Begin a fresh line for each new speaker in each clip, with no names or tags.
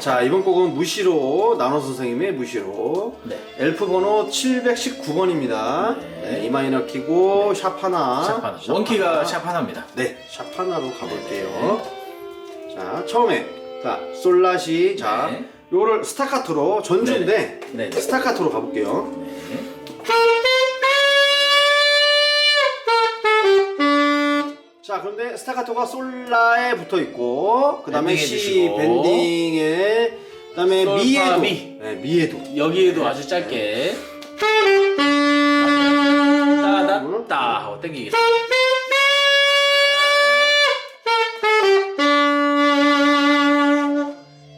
자 이번 곡은 무시로 나노 선생님의 무시로
네.
엘프 번호 719번입니다.
네.
네, E 마이너 키고 샵 하나.
샵 하나.
샵
원키가. 샵 하나입니다.
네, 샵 하나로 가볼게요. 자 처음에 자 솔라시 자
네.
요거를 스타카토로 전주인데
네. 네.
스타카토로 가볼게요. 자 그런데 스타카토가 솔라에 붙어 있고 그 다음에
밴딩
C. 밴딩에 그 다음에
솔,
미에도
파, 미.
네, 미에도
여기에도 아주 짧게 따다따 하고 땡기겠습니다.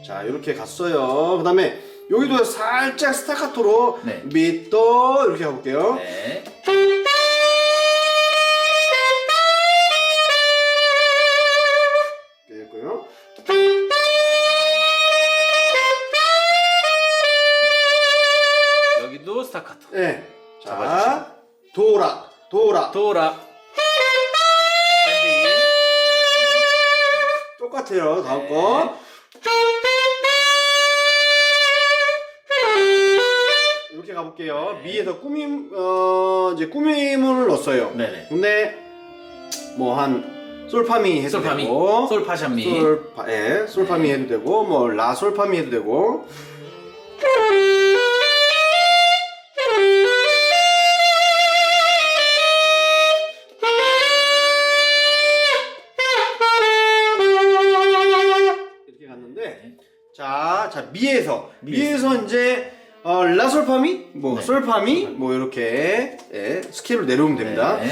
자 이렇게 갔어요. 그 다음에 여기도 살짝 스타카토로
네.
미또 이렇게 가볼게요.
네. 밴딩.
똑같아요. 다음
네.
거. 이렇게 가볼게요.
네.
미에서 꾸밈 어 이제 꾸밈을 넣었어요.
네네.
근데 뭐 한 솔파미 해도
솔파미.
되고
솔파샤미.
솔파 예 솔파미
네.
해도 되고 뭐 라 솔파미 해도 되고 자, 자 미에서
미에서.
이제 어, 라 솔파미 뭐
네.
솔파미 뭐 이렇게 예, 스케일로 내려오면 됩니다.
네.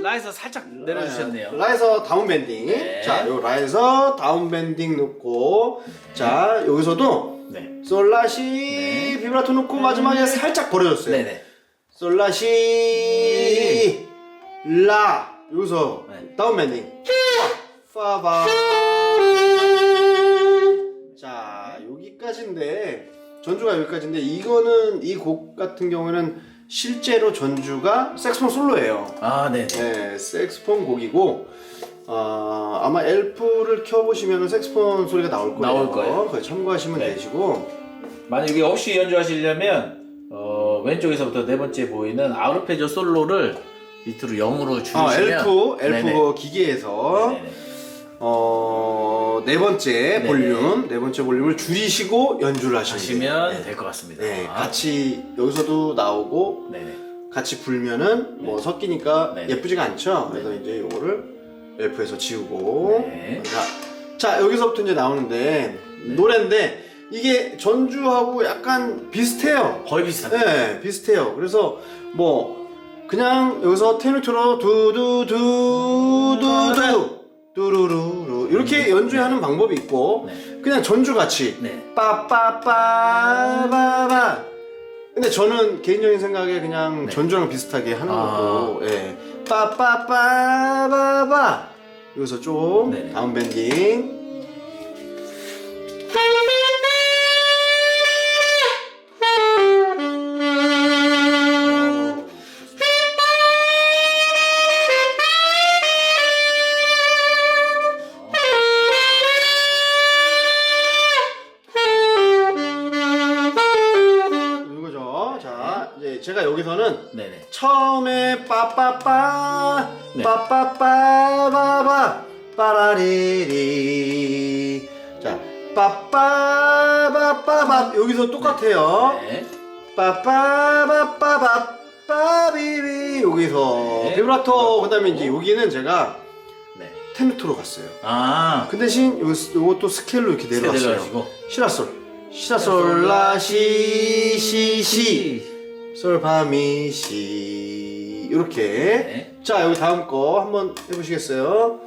라에서 살짝 내려주셨네요.
라에서 다운 밴딩.
네.
자, 요 라에서 다운 밴딩 넣고, 자, 여기서도
네.
솔라시
네.
비브라토 넣고 마지막에 살짝 버려줬어요.
네네.
솔라시 라 여기서
네.
다운 밴딩. 파바. 자, 여기까지인데 전주가 여기까지인데 이거는 이 곡 같은 경우에는 실제로 전주가 색스폰 솔로예요.
아, 네네.
네, 색스폰 곡이고 어, 아마 엘프를 켜보시면 색스폰 소리가 나올 거예요.
나올 거예요.
그거 참고하시면
네.
되시고
만약에 없이 연주하시려면 어, 왼쪽에서부터 네 번째 보이는 아르페지오 솔로를 밑으로 0으로 줄이시면
아, 엘프 엘프
네네.
그 기계에서
네네네.
어, 네 번째
네네.
볼륨 네 번째 볼륨을 줄이시고 연주를 하시면
하시면
돼요.
될것 같습니다.
네,
아,
같이 여기서도 나오고
네네.
같이 불면은 뭐 섞이니까
네.
예쁘지가 않죠. 그래서 이제 요거를 엘프에서 지우고
네.
자, 자 여기서부터 이제 나오는데
네.
노래인데 이게 전주하고 약간 비슷해요.
거의 비슷합니다.
네, 비슷해요. 그래서 뭐 그냥 여기서 테누트로 두두두두두 두루루루 이렇게 연주하는 방법이 있고
네.
그냥 전주 같이
네.
빠빠빠바바 근데 저는 개인적인 생각에 그냥
네.
전주랑 비슷하게 하는
아.
거고 예. 빠빠빠바바 여기서 좀
네.
다운 밴딩 제 제가 여기서는
네네.
처음에 빠빠빠
네.
빠빠빠바바 빠라리리 자 빠빠바빠밥 여기서 똑같아요
네.
빠빠바빠밥 빠비비 여기서
네.
비브라토 그다음에 이제 여기는 제가
네.
테누토로 갔어요
아.
그 대신 요, 요것도 스케일로 이렇게 내려갔어요. 시라솔 시라솔 라시시시 솔파미 시 이렇게.
네.
자 여기 다음 거 한번 해보시겠어요?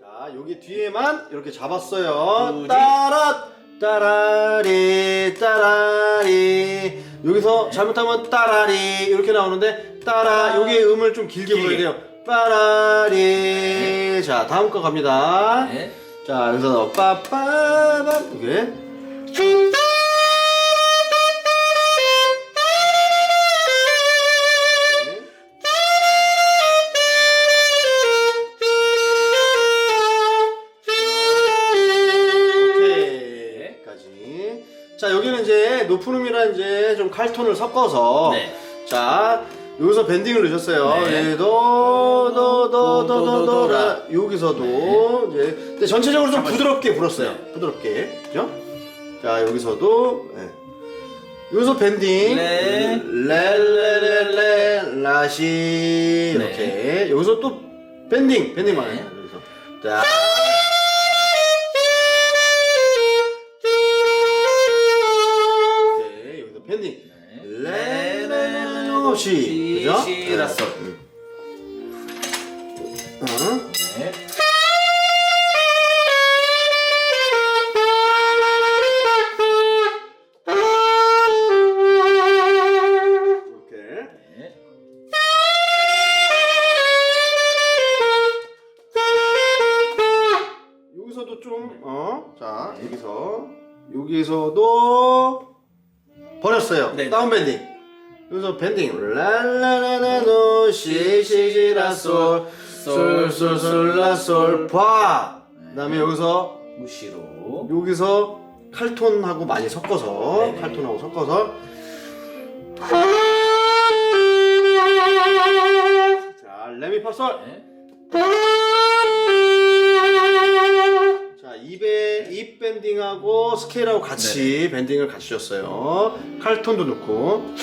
자 여기 뒤에만 이렇게 잡았어요? 따라 따라리 따라리. 여기서 잘못하면 따라리 이렇게 나오는데 따라 여기 음을 좀 길게 불러야 돼요. 빠라리. 자 다음 거 갑니다.
네.
자, 여기서 빠빠바 이게 자, 여기는 이제 높은 음이랑 이제 좀 칼톤을 섞어서
네.
자. 여기서 밴딩을 넣으셨어요.
네.
네. 도도도도도도라
도도 도 도 라.
여기서도 이제 근데 전체적으로 좀. 부드럽게 불었어요.
네.
부드럽게 그죠? 자 여기서도 네. 여기서 밴딩
네.
레레 레 레 라시 이렇게 여기서 또 밴딩 밴딩만
네.
해요. 여기서 자 네. 응.
네.
이렇게
네.
여기서도 좀, 어, 자, 여기서, 여기서도 버렸어요.
네.
다운 밴딩. 여기서 밴딩. 랄라라라노, 시시시라솔, 솔솔솔라솔, 파. 그 다음에 여기서,
무시로.
여기서 칼톤하고 많이 섞어서,
네네.
칼톤하고 섞어서. 자, 레미파솔.
네.
자, 입에 입 밴딩하고 스케일하고 같이 밴딩을 같이 줬어요. 칼톤도 넣고.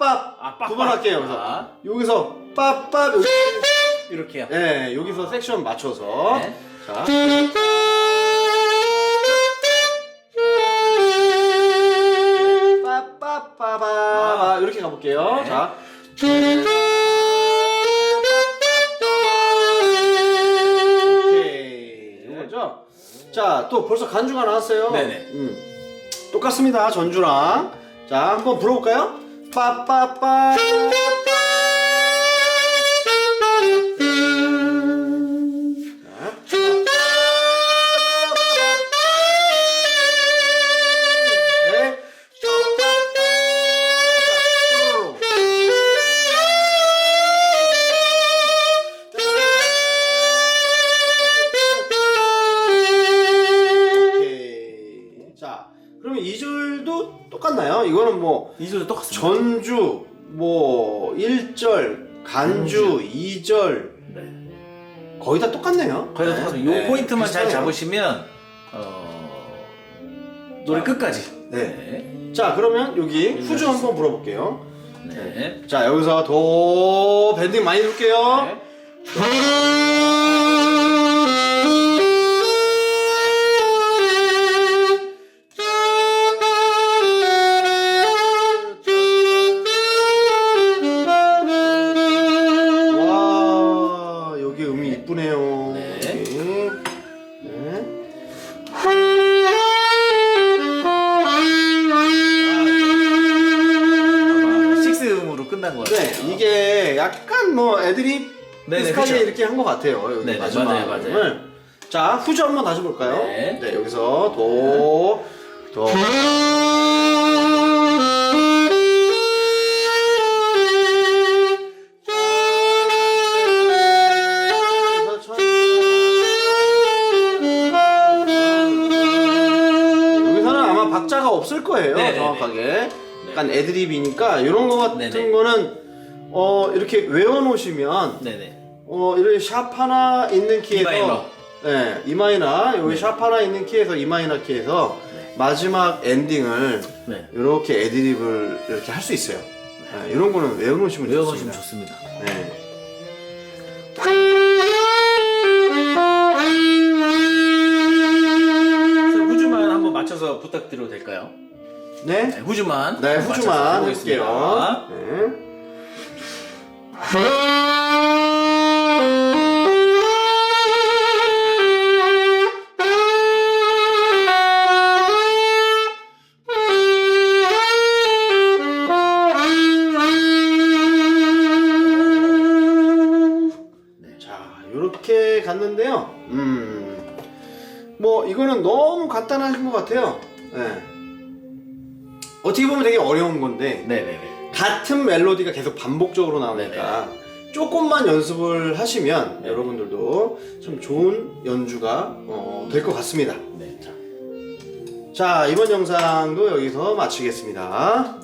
빠빠
아,
두번 할게요. 여기서.
아,
여기서 빠빠 여기.
이렇게요.
네, 여기서 섹션 맞춰서.
네.
자. 빠빠빠바 이렇게 가볼게요.
네.
자. 오케이. 이거죠? 자, 또 벌써 간주가 나왔어요.
네네.
음. 똑같습니다. 전주랑. 자, 한번 불어볼까요? 빠빠빠. 2절도 똑같나요? 이거는 뭐
이절도 똑같습니다.
전주, 뭐 1절, 간주, 2절
네.
거의 다 똑같네요.
거의 다 똑같습니다. 요
네,
포인트만 잘
비슷하네요.
잡으시면 어... 노래 끝까지.
네. 자, 그러면 여기 후주 한번 불어볼게요.
네.
자, 여기서 도 밴딩 많이 넣을게요.
네.
이렇게 한 것 같아요. 여기
네 네,
마지막
맞아요, 맞아요.
자, 후주 한번 다시 볼까요?
네.
여기서 도, 도. 네, 여기서는 아마 박자가 없을 거예요.
네네네.
정확하게. 약간 애드립이니까 이런 거 같은
네 네.
거는 어 이렇게 외워놓으시면
네네.
어 이렇게 샵 하나 있는 키에서
이마이너.
네 이마이나 여기
네.
샵 하나 있는 키에서 이마이너 키에서
네.
마지막 엔딩을
네.
이렇게 애드립을 이렇게 할 수 있어요. 네, 이런 거는 외워놓으시면
외워보시면
좋습니다.
좋습니다.
네.
그래서 후주만 한번 맞춰서 부탁드려도 될까요?
네.
네, 후주만.
네, 후주만
맞춰서
해볼게요. 네. 너무 간단하신 것 같아요. 네. 어떻게 보면 되게 어려운 건데
네네네.
같은 멜로디가 계속 반복적으로 나오니까 조금만 연습을 하시면
네.
여러분들도 좀 좋은 연주가 어, 될것 같습니다.
네.
자, 이번 영상도 여기서 마치겠습니다.